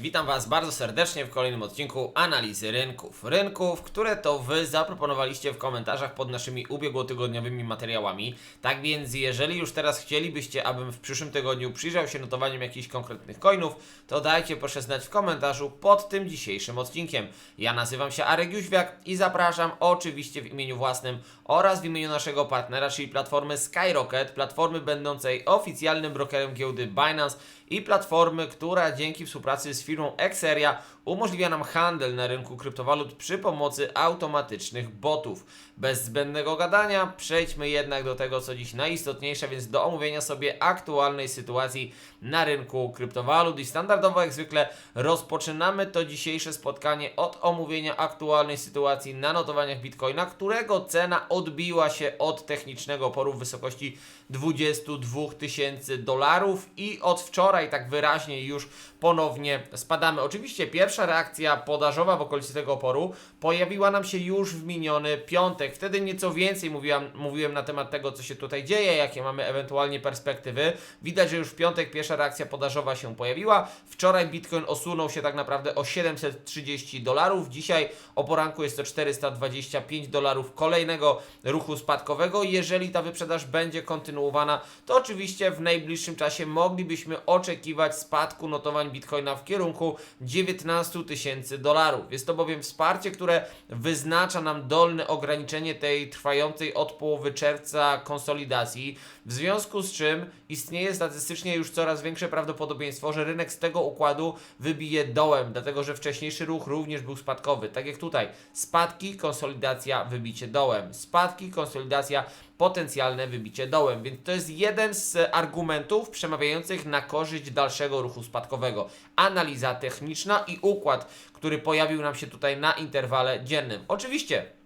Witam Was bardzo serdecznie w kolejnym odcinku analizy rynków. Rynków, które to Wy zaproponowaliście w komentarzach pod naszymi ubiegłotygodniowymi materiałami. Tak więc, jeżeli już teraz chcielibyście, abym w przyszłym tygodniu przyjrzał się notowaniom jakichś konkretnych coinów, to dajcie proszę znać w komentarzu pod tym dzisiejszym odcinkiem. Ja nazywam się Arek Jóźwiak i zapraszam oczywiście w imieniu własnym oraz w imieniu naszego partnera, czyli platformy Skyrocket, platformy będącej oficjalnym brokerem giełdy Binance i platformy, która dzięki współpracy z firmą Exeria umożliwia nam handel na rynku kryptowalut przy pomocy automatycznych botów. Bez zbędnego gadania przejdźmy jednak do tego, co dziś najistotniejsze, więc do omówienia sobie aktualnej sytuacji na rynku kryptowalut i standardowo jak zwykle rozpoczynamy to dzisiejsze spotkanie od omówienia aktualnej sytuacji na notowaniach Bitcoina, którego cena odbiła się od technicznego oporu w wysokości 22 tysięcy dolarów i od wczoraj tak wyraźnie już ponownie spadamy. Oczywiście pierwsza reakcja podażowa w okolicy tego oporu pojawiła nam się już w miniony piątek. Wtedy nieco więcej mówiłam, mówiłem na temat tego, co się tutaj dzieje, jakie mamy ewentualnie perspektywy. Widać, że już w piątek pierwsza reakcja podażowa się pojawiła. Wczoraj Bitcoin osunął się tak naprawdę o 730 dolarów. Dzisiaj o poranku jest to 425 dolarów kolejnego ruchu spadkowego. Jeżeli ta wyprzedaż będzie kontynuowana, to oczywiście w najbliższym czasie moglibyśmy oczekiwać spadku notowań Bitcoina w kierunku 19 tysięcy dolarów. Jest to bowiem wsparcie, które wyznacza nam dolne ograniczenie tej trwającej od połowy czerwca konsolidacji, w związku z czym istnieje statystycznie już coraz większe prawdopodobieństwo, że rynek z tego układu wybije dołem, dlatego że wcześniejszy ruch również był spadkowy. Tak jak tutaj, spadki, konsolidacja, wybicie dołem, spadki, konsolidacja, potencjalne wybicie dołem. Więc to jest jeden z argumentów przemawiających na korzyść dalszego ruchu spadkowego. Analiza techniczna i układ, który pojawił nam się tutaj na interwale dziennym. Oczywiście.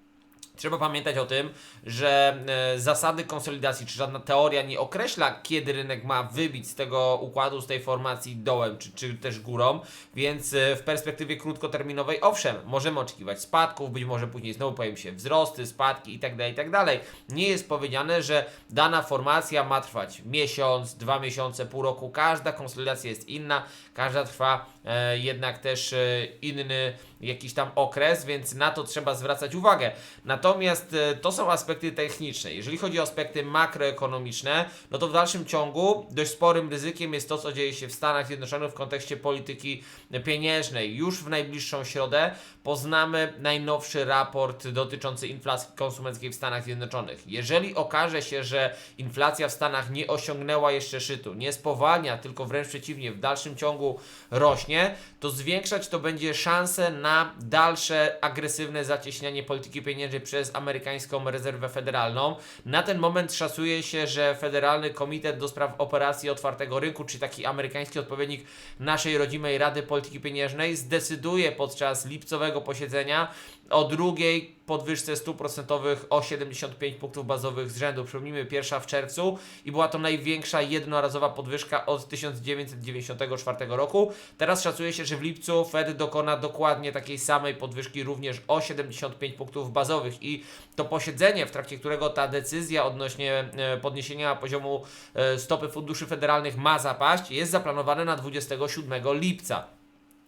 Trzeba pamiętać o tym, że e, zasady konsolidacji, czy żadna teoria nie określa, kiedy rynek ma wybić z tego układu, z tej formacji dołem, czy, czy też górą, więc e, w perspektywie krótkoterminowej, owszem, możemy oczekiwać spadków, być może później znowu pojawią się wzrosty, spadki itd., itd. Nie jest powiedziane, że dana formacja ma trwać miesiąc, dwa miesiące, pół roku. Każda konsolidacja jest inna, każda trwa e, jednak też e, inny jakiś tam okres, więc na to trzeba zwracać uwagę. Natomiast e, to są aspekty techniczne. Jeżeli chodzi o aspekty makroekonomiczne, no to w dalszym ciągu dość sporym ryzykiem jest to, co dzieje się w Stanach Zjednoczonych w kontekście polityki pieniężnej. Już w najbliższą środę poznamy najnowszy raport dotyczący inflacji konsumenckiej w Stanach Zjednoczonych. Jeżeli okaże się, że inflacja w Stanach nie osiągnęła jeszcze szczytu, nie spowalnia, tylko wręcz przeciwnie, w dalszym ciągu rośnie, to zwiększać to będzie szanse na dalsze agresywne zacieśnianie polityki pieniężnej przez amerykańską rezerwę federalną. Na ten moment szacuje się, że Federalny Komitet do Spraw Operacji Otwartego Rynku, czyli taki amerykański odpowiednik naszej rodzimej Rady Polityki Pieniężnej, zdecyduje podczas lipcowego posiedzenia o drugiej podwyżce stóp procentowych o 75 punktów bazowych z rzędu. Przypomnijmy, pierwsza w czerwcu i była to największa jednorazowa podwyżka od 1994 roku. Teraz szacuje się, że w lipcu Fed dokona dokładnie takiej samej podwyżki również o 75 punktów bazowych i to posiedzenie, w trakcie którego ta decyzja odnośnie e, podniesienia poziomu e, stopy funduszy federalnych ma zapaść, jest zaplanowane na 27 lipca.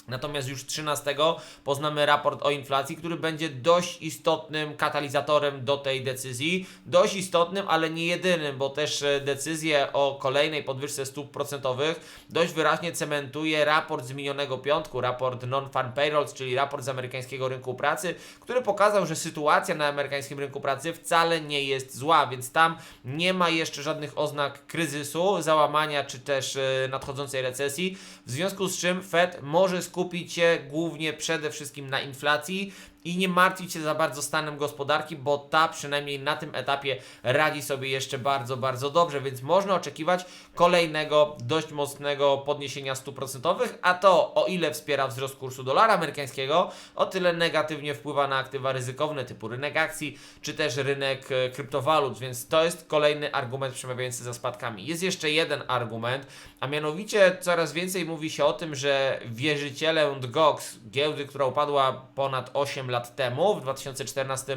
Natomiast już 13 poznamy raport o inflacji, który będzie dość istotnym katalizatorem do tej decyzji. Dość istotnym, ale nie jedynym, bo też e, decyzję o kolejnej podwyżce stóp procentowych dość wyraźnie cementuje raport z minionego piątku, raport Non-Farm Payrolls, czyli raport z amerykańskiego rynku pracy, który pokazał, że sytuacja na amerykańskim rynku pracy wcale nie jest zła, więc tam nie ma jeszcze żadnych oznak kryzysu, załamania czy też e, nadchodzącej recesji, w związku z czym Fed może skupić się głównie przede wszystkim na inflacji i nie martwić się za bardzo stanem gospodarki, bo ta przynajmniej na tym etapie radzi sobie jeszcze bardzo, bardzo dobrze, więc można oczekiwać kolejnego dość mocnego podniesienia stóp procentowych, a to o ile wspiera wzrost kursu dolara amerykańskiego, o tyle negatywnie wpływa na aktywa ryzykowne typu rynek akcji, czy też rynek e, kryptowalut, więc to jest kolejny argument przemawiający za spadkami. Jest jeszcze jeden argument, a mianowicie coraz więcej mówi się o tym, że wierzyciele Gox, giełdy, która upadła ponad 8 lat temu, w 2014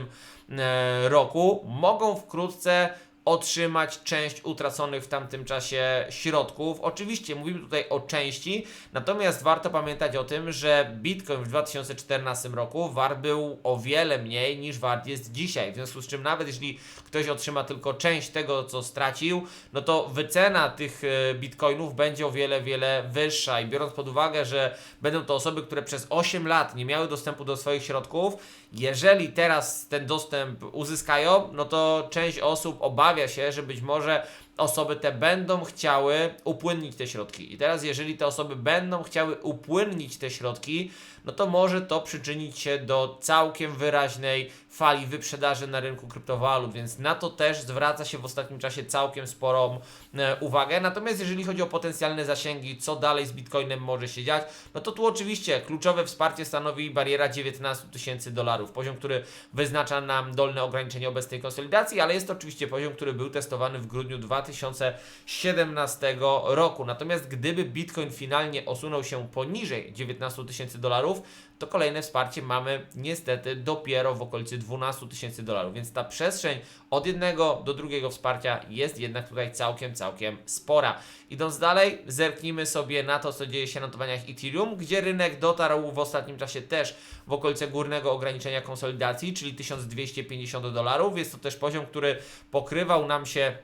e, roku, mogą wkrótce otrzymać część utraconych w tamtym czasie środków. Oczywiście mówimy tutaj o części, natomiast warto pamiętać o tym, że Bitcoin w 2014 roku wart był o wiele mniej niż wart jest dzisiaj. W związku z czym nawet jeśli ktoś otrzyma tylko część tego, co stracił, no to wycena tych e, bitcoinów będzie o wiele, wiele wyższa. I biorąc pod uwagę, że będą to osoby, które przez 8 lat nie miały dostępu do swoich środków, jeżeli teraz ten dostęp uzyskają, no to część osób obawia się, że być może osoby te będą chciały upłynnić te środki. I teraz, jeżeli te osoby będą chciały upłynnić te środki, no to może to przyczynić się do całkiem wyraźnej fali wyprzedaży na rynku kryptowalut, więc na to też zwraca się w ostatnim czasie całkiem sporą e, uwagę. Natomiast jeżeli chodzi o potencjalne zasięgi, co dalej z Bitcoinem może się dziać, no to tu oczywiście kluczowe wsparcie stanowi bariera 19 tysięcy dolarów, poziom, który wyznacza nam dolne ograniczenie obecnej konsolidacji, ale jest to oczywiście poziom, który był testowany w grudniu 2017 roku. Natomiast gdyby Bitcoin finalnie osunął się poniżej 19 tysięcy dolarów, to kolejne wsparcie mamy niestety dopiero w okolicy 12 tysięcy dolarów, więc ta przestrzeń od jednego do drugiego wsparcia jest jednak tutaj całkiem, całkiem spora. Idąc dalej, zerknijmy sobie na to, co dzieje się na notowaniach Ethereum, gdzie rynek dotarł w ostatnim czasie też w okolice górnego ograniczenia konsolidacji, czyli 1250 dolarów. Jest to też poziom, który pokrywał nam się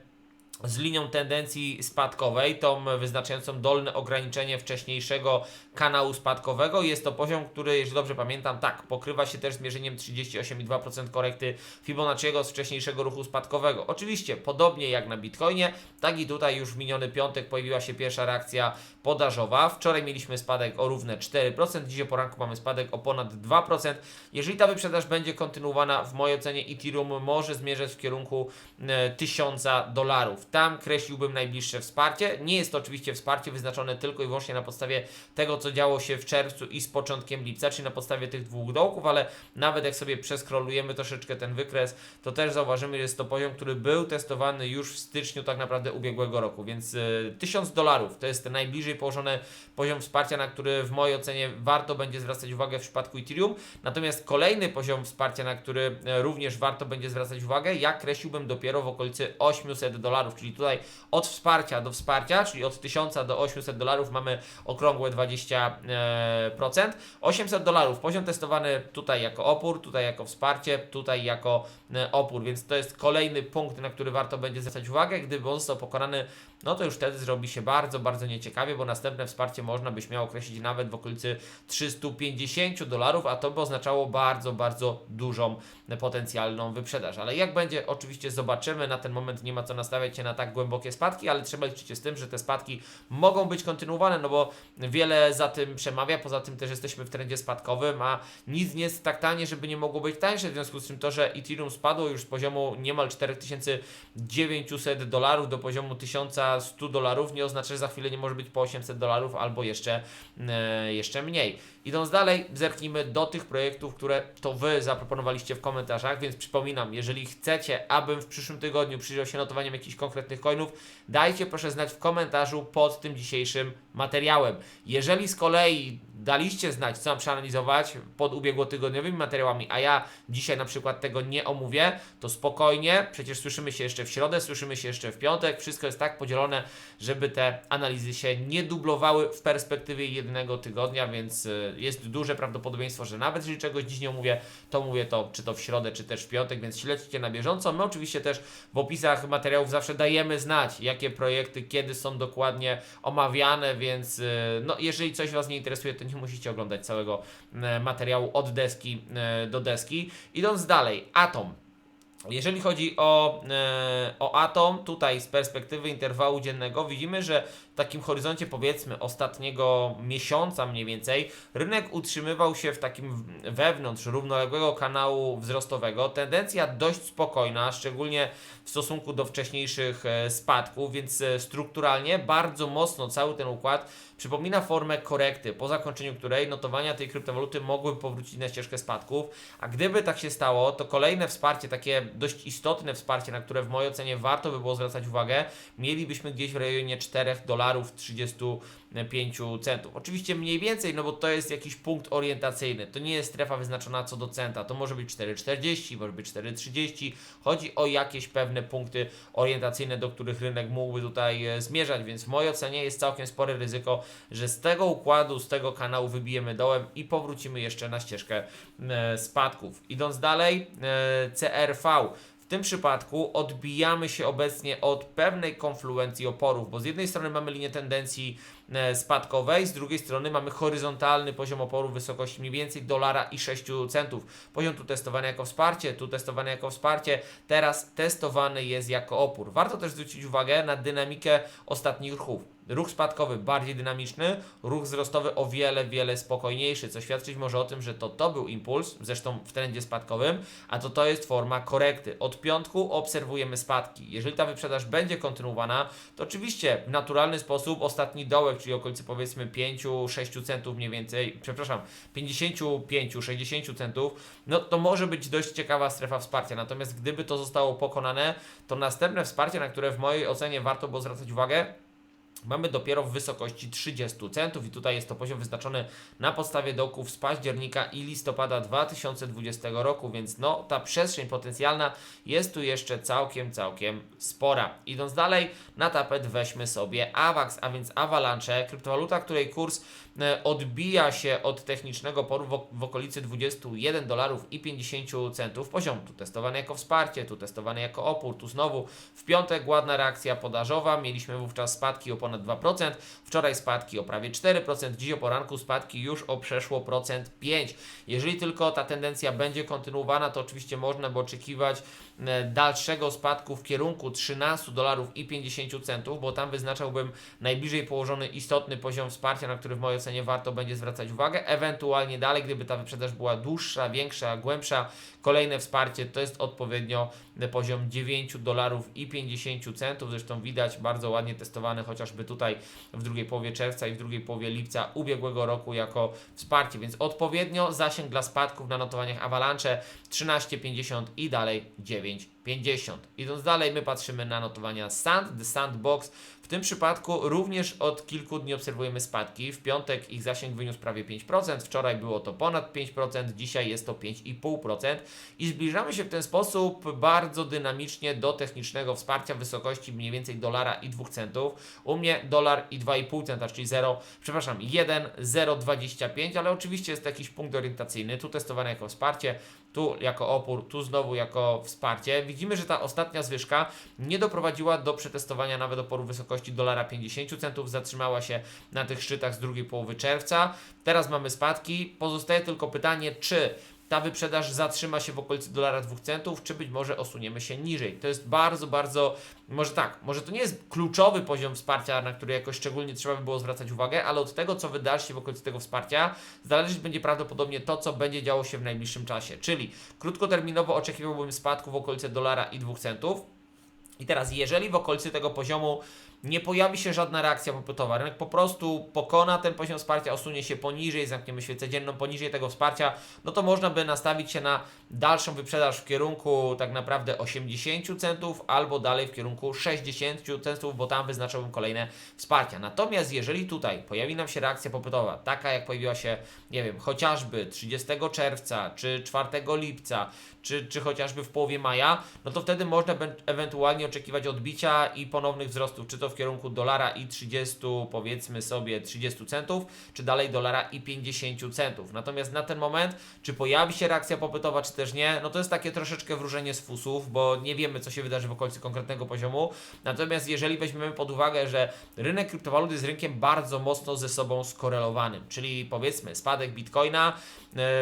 z linią tendencji spadkowej, tą wyznaczającą dolne ograniczenie wcześniejszego kanału spadkowego. Jest to poziom, który, jeżeli dobrze pamiętam, tak, pokrywa się też z mierzeniem 38,2% korekty Fibonacciego z wcześniejszego ruchu spadkowego. Oczywiście, podobnie jak na Bitcoinie, tak i tutaj już w miniony piątek pojawiła się pierwsza reakcja podażowa. Wczoraj mieliśmy spadek o równe 4%, dzisiaj o poranku mamy spadek o ponad 2%. Jeżeli ta wyprzedaż będzie kontynuowana, w mojej ocenie Ethereum może zmierzać w kierunku e, 1000 dolarów. Tam kreśliłbym najbliższe wsparcie. Nie jest to oczywiście wsparcie wyznaczone tylko i wyłącznie na podstawie tego, co działo się w czerwcu i z początkiem lipca, czyli na podstawie tych dwóch dołków, ale nawet jak sobie przeskrolujemy troszeczkę ten wykres, to też zauważymy, że jest to poziom, który był testowany już w styczniu tak naprawdę ubiegłego roku, więc y, 1000 dolarów to jest najbliżej położony poziom wsparcia, na który w mojej ocenie warto będzie zwracać uwagę w przypadku Ethereum. Natomiast kolejny poziom wsparcia, na który e, również warto będzie zwracać uwagę, ja kreśliłbym dopiero w okolicy 800 dolarów, czyli tutaj od wsparcia do wsparcia, czyli od 1000 do 800 dolarów mamy okrągłe 20%. 800 dolarów, poziom testowany tutaj jako opór, tutaj jako wsparcie, tutaj jako e, opór, więc to jest kolejny punkt, na który warto będzie zwracać uwagę. Gdyby on został pokonany, no to już wtedy zrobi się bardzo, bardzo nieciekawie, bo następne wsparcie można by śmiało określić nawet w okolicy 350 dolarów, a to by oznaczało bardzo, bardzo dużą potencjalną wyprzedaż. Ale jak będzie, oczywiście zobaczymy. Na ten moment nie ma co nastawiać się na tak głębokie spadki, ale trzeba liczyć się z tym, że te spadki mogą być kontynuowane, no bo wiele za tym przemawia. Poza tym też jesteśmy w trendzie spadkowym, a nic nie jest tak tanie, żeby nie mogło być tańsze. W związku z czym to, że Ethereum spadło już z poziomu niemal 4900 dolarów do poziomu 1100 dolarów, nie oznacza, że za chwilę nie może być po 800 dolarów albo jeszcze, e, jeszcze mniej. Idąc dalej, zerknijmy do tych projektów, które to Wy zaproponowaliście w komentarzach, więc przypominam, jeżeli chcecie, abym w przyszłym tygodniu przyjrzał się notowaniom jakichś konkretnych coinów, dajcie proszę znać w komentarzu pod tym dzisiejszym materiałem. Jeżeli z kolei daliście znać, co mam przeanalizować pod ubiegłotygodniowymi materiałami, a ja dzisiaj na przykład tego nie omówię, to spokojnie, przecież słyszymy się jeszcze w środę, słyszymy się jeszcze w piątek, wszystko jest tak podzielone, żeby te analizy się nie dublowały w perspektywie jednego tygodnia, więc y, jest duże prawdopodobieństwo, że nawet jeżeli czegoś dziś nie omówię, to mówię to czy to w środę, czy też w piątek, więc śledźcie na bieżąco. My oczywiście też w opisach materiałów zawsze dajemy znać, jakie projekty, kiedy są dokładnie omawiane, więc y, no, jeżeli coś Was nie interesuje, to nie musicie oglądać całego e, materiału od deski e, do deski. Idąc dalej, Atom. Jeżeli chodzi o, o Atom, tutaj z perspektywy interwału dziennego widzimy, że w takim horyzoncie powiedzmy ostatniego miesiąca mniej więcej, rynek utrzymywał się w takim wewnątrz równoległego kanału wzrostowego. Tendencja dość spokojna, szczególnie w stosunku do wcześniejszych e, spadków, więc e, strukturalnie bardzo mocno cały ten układ przypomina formę korekty, po zakończeniu której notowania tej kryptowaluty mogły powrócić na ścieżkę spadków, a gdyby tak się stało, to kolejne wsparcie, takie dość istotne wsparcie, na które w mojej ocenie warto by było zwracać uwagę, mielibyśmy gdzieś w rejonie 4 dolarów 35 centów. Oczywiście mniej więcej, no bo to jest jakiś punkt orientacyjny, to nie jest strefa wyznaczona co do centa, to może być 4,40, może być 4,30, chodzi o jakieś pewne punkty orientacyjne, do których rynek mógłby tutaj e, zmierzać, więc w mojej ocenie jest całkiem spore ryzyko, że z tego układu, z tego kanału wybijemy dołem i powrócimy jeszcze na ścieżkę e, spadków. Idąc dalej, e, CRV. Tym przypadku odbijamy się obecnie od pewnej konfluencji oporów, bo z jednej strony mamy linię tendencji e, spadkowej, z drugiej strony mamy horyzontalny poziom oporu w wysokości mniej więcej dolara i 6 centów. Poziom tu testowany jako wsparcie, tu testowany jako wsparcie, teraz testowany jest jako opór. Warto też zwrócić uwagę na dynamikę ostatnich ruchów. Ruch spadkowy bardziej dynamiczny, ruch wzrostowy o wiele, wiele spokojniejszy, co świadczyć może o tym, że to to był impuls, zresztą w trendzie spadkowym, a to to jest forma korekty. Od piątku obserwujemy spadki. Jeżeli ta wyprzedaż będzie kontynuowana, to oczywiście w naturalny sposób ostatni dołek, czyli okolicy powiedzmy 5-6 centów mniej więcej, przepraszam, 55-60 centów, no to może być dość ciekawa strefa wsparcia. Natomiast gdyby to zostało pokonane, to następne wsparcie, na które w mojej ocenie warto było zwracać uwagę, mamy dopiero w wysokości 30 centów i tutaj jest to poziom wyznaczony na podstawie dołków z października i listopada 2020 roku, więc no ta przestrzeń potencjalna jest tu jeszcze całkiem, całkiem spora. Idąc dalej, na tapet weźmy sobie AVAX, a więc Avalanche, kryptowaluta, której kurs e, odbija się od technicznego poru w okolicy 21 dolarów i 50 centów. Poziom tu testowany jako wsparcie, tu testowany jako opór, tu znowu w piątek ładna reakcja podażowa, mieliśmy wówczas spadki o ponad 2%, wczoraj spadki o prawie 4%, dziś o poranku spadki już o przeszło procent 5. Jeżeli tylko ta tendencja będzie kontynuowana, to oczywiście można by oczekiwać dalszego spadku w kierunku 13 dolarów i 50 centów, bo tam wyznaczałbym najbliżej położony istotny poziom wsparcia, na który w mojej ocenie warto będzie zwracać uwagę. Ewentualnie dalej, gdyby ta wyprzedaż była dłuższa, większa, głębsza, kolejne wsparcie to jest odpowiednio poziom 9 dolarów i 50 centów. Zresztą widać bardzo ładnie testowany chociażby tutaj w drugiej połowie czerwca i w drugiej połowie lipca ubiegłego roku jako wsparcie, więc odpowiednio zasięg dla spadków na notowaniach Avalanche 13,50 i dalej gente. 9,50. Idąc dalej, my patrzymy na notowania Sand, The Sandbox. W tym przypadku również od kilku dni obserwujemy spadki. W piątek ich zasięg wyniósł prawie 5%, wczoraj było to ponad 5%, dzisiaj jest to 5,5% i zbliżamy się w ten sposób bardzo dynamicznie do technicznego wsparcia w wysokości mniej więcej dolara i 2 centów. U mnie dolar i 2,5 centa, czyli 0, przepraszam, 1,025, ale oczywiście jest to jakiś punkt orientacyjny, tu testowane jako wsparcie, tu jako opór, tu znowu jako wsparcie. Widzimy, że ta ostatnia zwyżka nie doprowadziła do przetestowania nawet oporu wysokości dolara 50 centów, zatrzymała się na tych szczytach z drugiej połowy czerwca. Teraz mamy spadki. Pozostaje tylko pytanie, czy ta wyprzedaż zatrzyma się w okolicy dolara 2 centów, czy być może osuniemy się niżej. To jest bardzo, bardzo, może tak, może to nie jest kluczowy poziom wsparcia, na który jakoś szczególnie trzeba by było zwracać uwagę, ale od tego, co wydarzy się w okolicy tego wsparcia, zależeć będzie prawdopodobnie to, co będzie działo się w najbliższym czasie. Czyli krótkoterminowo oczekiwałbym spadku w okolicy dolara i 2 centów. I teraz, jeżeli w okolicy tego poziomu nie pojawi się żadna reakcja popytowa, rynek po prostu pokona ten poziom wsparcia, osunie się poniżej, zamkniemy świecę dzienną poniżej tego wsparcia, no to można by nastawić się na dalszą wyprzedaż w kierunku tak naprawdę 80 centów albo dalej w kierunku 60 centów, bo tam wyznaczyłbym kolejne wsparcia. Natomiast jeżeli tutaj pojawi nam się reakcja popytowa, taka jak pojawiła się, nie wiem, chociażby 30 czerwca czy 4 lipca, czy, czy chociażby w połowie maja, no to wtedy można ewentualnie oczekiwać odbicia i ponownych wzrostów, czy to w kierunku dolara i 30, powiedzmy sobie 30 centów, czy dalej dolara i 50 centów. Natomiast na ten moment, czy pojawi się reakcja popytowa, czy też nie, no to jest takie troszeczkę wróżenie z fusów, bo nie wiemy, co się wydarzy w okolicy konkretnego poziomu. Natomiast jeżeli weźmiemy pod uwagę, że rynek kryptowalut jest rynkiem bardzo mocno ze sobą skorelowanym, czyli powiedzmy spadek bitcoina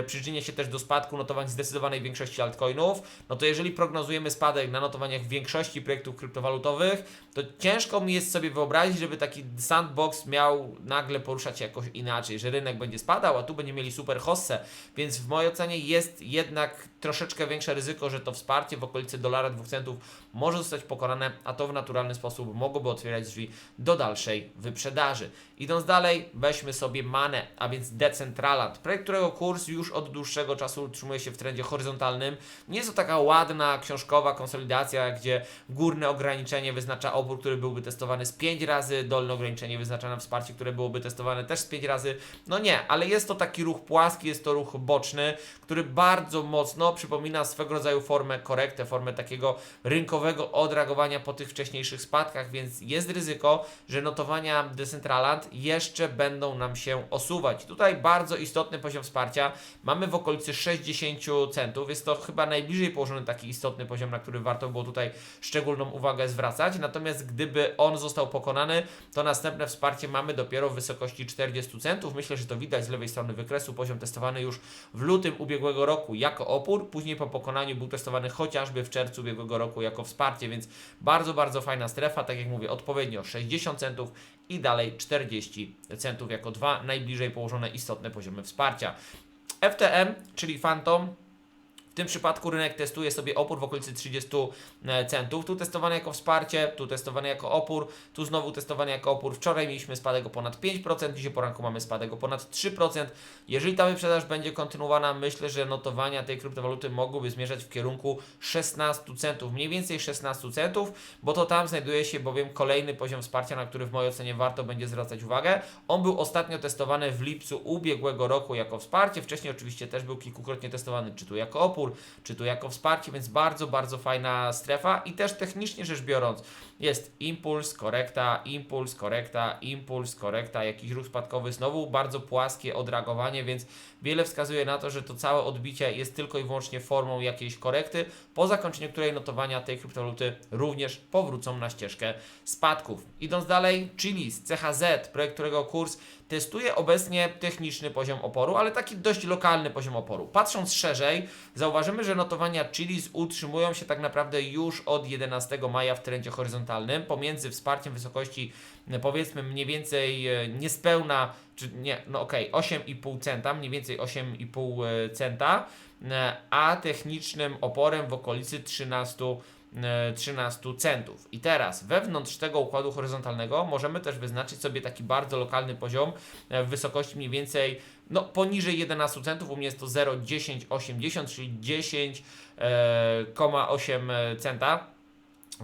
przyczynia się też do spadku notowań zdecydowanej większości altcoinów, no to jeżeli prognozujemy spadek na notowaniach większości projektów kryptowalutowych, to ciężko mi jest jest sobie wyobrazić, żeby taki sandbox miał nagle poruszać się jakoś inaczej, że rynek będzie spadał, a tu będziemy mieli super hossę, więc w mojej ocenie jest jednak troszeczkę większe ryzyko, że to wsparcie w okolicy dolara dwóch centów może zostać pokonane, a to w naturalny sposób mogłoby otwierać drzwi do dalszej wyprzedaży. Idąc dalej, weźmy sobie Mane, a więc Decentraland, projekt, którego kurs już od dłuższego czasu utrzymuje się w trendzie horyzontalnym. Nie jest to taka ładna, książkowa konsolidacja, gdzie górne ograniczenie wyznacza opór, który byłby testowany z 5 razy, dolne ograniczenie wyznacza na wsparcie, które byłoby testowane też z 5 razy. No nie, ale jest to taki ruch płaski, jest to ruch boczny, który bardzo mocno przypomina swego rodzaju formę korektę, formę takiego rynkowego odreagowania po tych wcześniejszych spadkach, więc jest ryzyko, że notowania Decentraland jeszcze będą nam się osuwać. Tutaj bardzo istotny poziom wsparcia mamy w okolicy 60 centów. Jest to chyba najbliżej położony taki istotny poziom, na który warto było tutaj szczególną uwagę zwracać. Natomiast gdyby on został pokonany, to następne wsparcie mamy dopiero w wysokości 40 centów. Myślę, że to widać z lewej strony wykresu. Poziom testowany już w lutym ubiegłego roku jako opór, później po pokonaniu był testowany chociażby w czerwcu ubiegłego roku jako wsparcie, więc bardzo, bardzo fajna strefa. Tak jak mówię, odpowiednio 60 centów i dalej 40 centów jako dwa najbliżej położone istotne poziomy wsparcia. FTM, czyli Phantom, w tym przypadku rynek testuje sobie opór w okolicy 30 centów. Tu testowane jako wsparcie, tu testowane jako opór, tu znowu testowane jako opór. Wczoraj mieliśmy spadek o ponad 5%, dzisiaj poranku mamy spadek o ponad 3%. Jeżeli ta wyprzedaż będzie kontynuowana, myślę, że notowania tej kryptowaluty mogłyby zmierzać w kierunku 16 centów, mniej więcej 16 centów, bo to tam znajduje się bowiem kolejny poziom wsparcia, na który w mojej ocenie warto będzie zwracać uwagę. On był ostatnio testowany w lipcu ubiegłego roku jako wsparcie, wcześniej oczywiście też był kilkukrotnie testowany, czy tu jako opór, czy tu jako wsparcie, więc bardzo, bardzo fajna strefa. I też technicznie rzecz biorąc jest impuls, korekta, impuls, korekta, impuls, korekta, jakiś ruch spadkowy, znowu bardzo płaskie odreagowanie, więc wiele wskazuje na to, że to całe odbicie jest tylko i wyłącznie formą jakiejś korekty, po zakończeniu której notowania tej kryptowaluty również powrócą na ścieżkę spadków. Idąc dalej, Chilis, CHZ, projekt którego kurs testuje obecnie techniczny poziom oporu, ale taki dość lokalny poziom oporu. Patrząc szerzej, zauważymy, że notowania Chilis utrzymują się tak naprawdę już od 11 maja w trendzie horyzontalnym, pomiędzy wsparciem wysokości powiedzmy mniej więcej e, niespełna, czy nie, no okej, 8,5 centa, mniej więcej 8,5 e, centa, e, a technicznym oporem w okolicy 13 e, 13 centów. I teraz wewnątrz tego układu horyzontalnego możemy też wyznaczyć sobie taki bardzo lokalny poziom e, w wysokości mniej więcej no, poniżej 11 centów. U mnie jest to 0,1080, czyli 10,8 centa.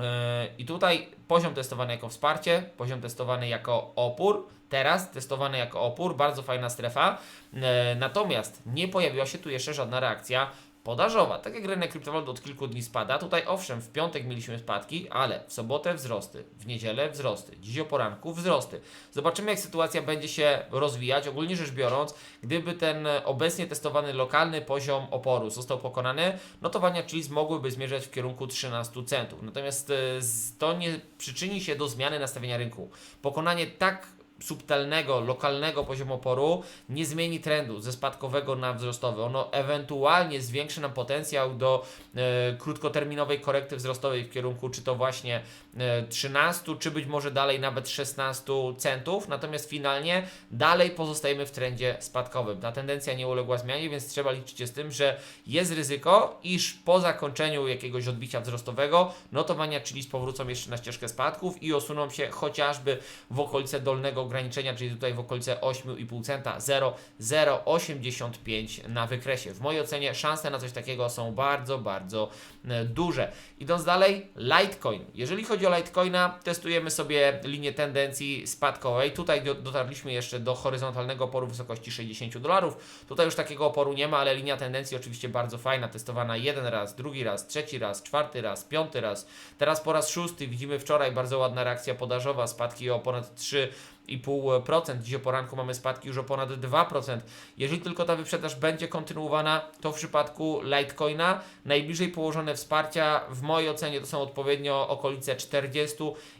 E, I tutaj poziom testowany jako wsparcie, poziom testowany jako opór, teraz testowany jako opór, bardzo fajna strefa. E, Natomiast nie pojawiła się tu jeszcze żadna reakcja podażowa. Tak jak rynek kryptowalut od kilku dni spada, tutaj owszem, w piątek mieliśmy spadki, ale w sobotę wzrosty, w niedzielę wzrosty, dziś o poranku wzrosty. Zobaczymy, jak sytuacja będzie się rozwijać. Ogólnie rzecz biorąc, gdyby ten obecnie testowany lokalny poziom oporu został pokonany, notowania CHILS mogłyby zmierzać w kierunku 13 centów. Natomiast z- to nie przyczyni się do zmiany nastawienia rynku. Pokonanie tak subtelnego, lokalnego poziomu oporu nie zmieni trendu ze spadkowego na wzrostowy. Ono ewentualnie zwiększy nam potencjał do e, krótkoterminowej korekty wzrostowej w kierunku czy to właśnie e, 13, czy być może dalej nawet 16 centów. Natomiast finalnie dalej pozostajemy w trendzie spadkowym. Ta tendencja nie uległa zmianie, więc trzeba liczyć się z tym, że jest ryzyko, iż po zakończeniu jakiegoś odbicia wzrostowego notowania czyli powrócą jeszcze na ścieżkę spadków i osuną się chociażby w okolice dolnego ograniczenia, czyli tutaj w okolice 8,5 centa 0,085 na wykresie. W mojej ocenie szanse na coś takiego są bardzo, bardzo e, duże. Idąc dalej, Litecoin. Jeżeli chodzi o Litecoina, testujemy sobie linię tendencji spadkowej. Tutaj do, dotarliśmy jeszcze do horyzontalnego oporu wysokości 60 dolarów. Tutaj już takiego oporu nie ma, ale linia tendencji oczywiście bardzo fajna, testowana jeden raz, drugi raz, trzeci raz, czwarty raz, piąty raz. Teraz po raz szósty widzimy wczoraj bardzo ładna reakcja podażowa, spadki o ponad 3 2,5%. Dziś o poranku mamy spadki już o ponad 2%. Jeżeli tylko ta wyprzedaż będzie kontynuowana, to w przypadku Litecoina najbliżej położone wsparcia w mojej ocenie to są odpowiednio okolice 40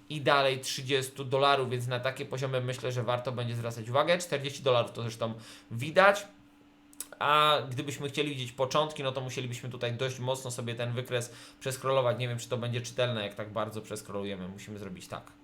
i dalej 30 dolarów, więc na takie poziomy myślę, że warto będzie zwracać uwagę. 40 dolarów to zresztą widać. A gdybyśmy chcieli widzieć początki, no to musielibyśmy tutaj dość mocno sobie ten wykres przeskrolować. Nie wiem, czy to będzie czytelne, jak tak bardzo przeskrolujemy. Musimy zrobić tak.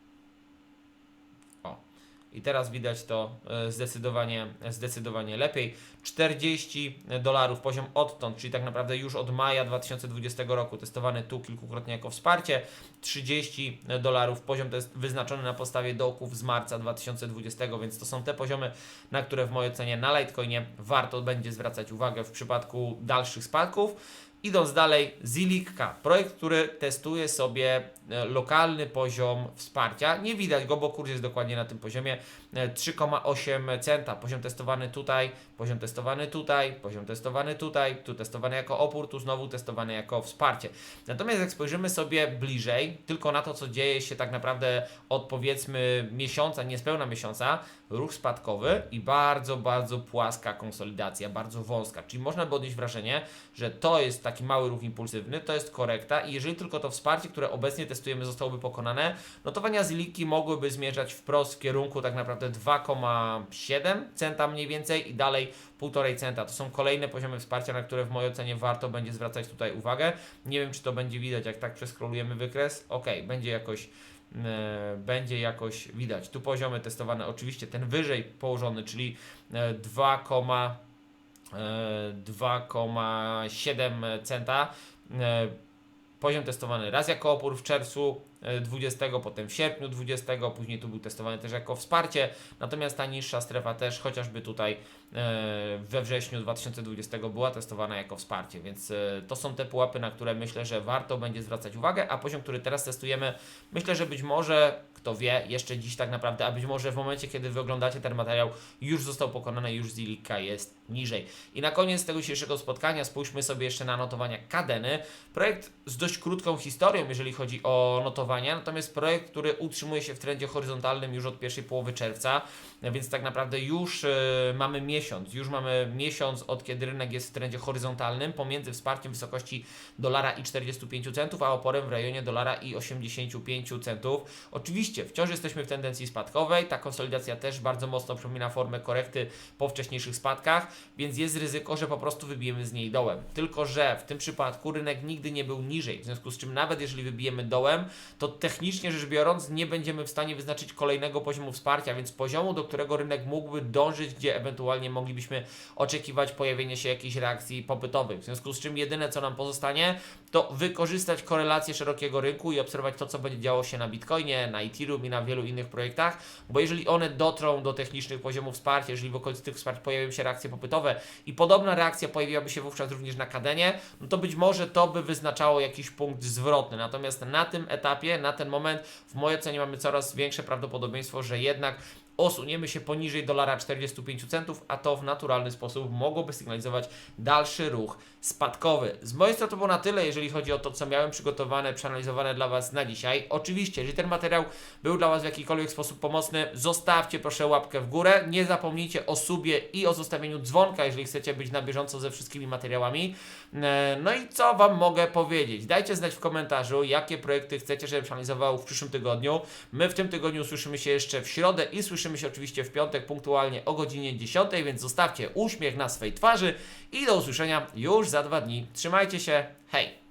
I teraz widać to e, zdecydowanie, zdecydowanie lepiej. 40 dolarów poziom odtąd, czyli tak naprawdę już od maja 2020 roku, testowany tu kilkukrotnie jako wsparcie. 30 dolarów poziom to jest wyznaczony na podstawie dołków z marca 2020, więc to są te poziomy, na które w mojej ocenie na Litecoinie warto będzie zwracać uwagę w przypadku dalszych spadków. Idąc dalej, Zilikka, projekt, który testuje sobie e, lokalny poziom wsparcia. Nie widać go, bo kurs jest dokładnie na tym poziomie e, 3,8 centa. Poziom testowany tutaj, poziom testowany tutaj, poziom testowany tutaj, tu testowany jako opór, tu znowu testowany jako wsparcie. Natomiast jak spojrzymy sobie bliżej, tylko na to, co dzieje się tak naprawdę od powiedzmy miesiąca, niespełna miesiąca, ruch spadkowy i bardzo, bardzo płaska konsolidacja, bardzo wąska. Czyli można by odnieść wrażenie, że to jest taki mały ruch impulsywny, to jest korekta i jeżeli tylko to wsparcie, które obecnie testujemy zostałoby pokonane, notowania z Liki mogłyby zmierzać wprost w kierunku tak naprawdę 2,7 centa mniej więcej i dalej 1,5 centa. To są kolejne poziomy wsparcia, na które w mojej ocenie warto będzie zwracać tutaj uwagę. Nie wiem, czy to będzie widać, jak tak przeskrolujemy wykres. Ok, będzie jakoś e, będzie jakoś widać. Tu poziomy testowane, oczywiście ten wyżej położony, czyli e, 2, e, 2,7 centa. E, Poziom testowany raz jako opór w czerwcu e, 20, potem w sierpniu 20, później tu był testowany też jako wsparcie, natomiast ta niższa strefa też chociażby tutaj e, we wrześniu 2020 była testowana jako wsparcie, więc e, to są te pułapy, na które myślę, że warto będzie zwracać uwagę, a poziom, który teraz testujemy, myślę, że być może kto wie, jeszcze dziś tak naprawdę, a być może w momencie, kiedy wy oglądacie ten materiał, już został pokonany, już Zilika jest niżej. I na koniec tego dzisiejszego spotkania spójrzmy sobie jeszcze na notowania Kadeny. Projekt z dość krótką historią, jeżeli chodzi o notowania, natomiast projekt, który utrzymuje się w trendzie horyzontalnym już od pierwszej połowy czerwca, więc tak naprawdę już e, mamy miesiąc, już mamy miesiąc od kiedy rynek jest w trendzie horyzontalnym pomiędzy wsparciem w wysokości dolara i 45 centów, a oporem w rejonie dolara i 85 centów. Oczywiście wciąż jesteśmy w tendencji spadkowej, ta konsolidacja też bardzo mocno przypomina formę korekty po wcześniejszych spadkach, więc jest ryzyko, że po prostu wybijemy z niej dołem. Tylko, że w tym przypadku rynek nigdy nie był niżej, w związku z czym nawet jeżeli wybijemy dołem, to technicznie rzecz biorąc nie będziemy w stanie wyznaczyć kolejnego poziomu wsparcia, więc poziomu, do którego rynek mógłby dążyć, gdzie ewentualnie moglibyśmy oczekiwać pojawienia się jakiejś reakcji popytowych. W związku z czym jedyne co nam pozostanie, to wykorzystać korelację szerokiego rynku i obserwować to, co będzie działo się na Bitcoinie, na Ethereum i na wielu innych projektach, bo jeżeli one dotrą do technicznych poziomów wsparcia, jeżeli w okolicy tych wsparć pojawią się reakcje popytowe i podobna reakcja pojawiłaby się wówczas również na Kadenie, no to być może to by wyznaczało jakiś punkt zwrotny. Natomiast na tym etapie, na ten moment, w mojej ocenie mamy coraz większe prawdopodobieństwo, że jednak osuniemy się poniżej dolara 45 centów, a to w naturalny sposób mogłoby sygnalizować dalszy ruch spadkowy. Z mojej strony to było na tyle, jeżeli chodzi o to, co miałem przygotowane, przeanalizowane dla Was na dzisiaj. Oczywiście, jeżeli ten materiał był dla Was w jakikolwiek sposób pomocny, zostawcie proszę łapkę w górę. Nie zapomnijcie o subie i o zostawieniu dzwonka, jeżeli chcecie być na bieżąco ze wszystkimi materiałami. E, No i co Wam mogę powiedzieć? Dajcie znać w komentarzu, jakie projekty chcecie, żebym przeanalizował w przyszłym tygodniu. My w tym tygodniu słyszymy się jeszcze w środę i słyszymy się oczywiście w piątek punktualnie o godzinie 10, więc zostawcie uśmiech na swej twarzy i do usłyszenia już za dwa dni. Trzymajcie się, hej!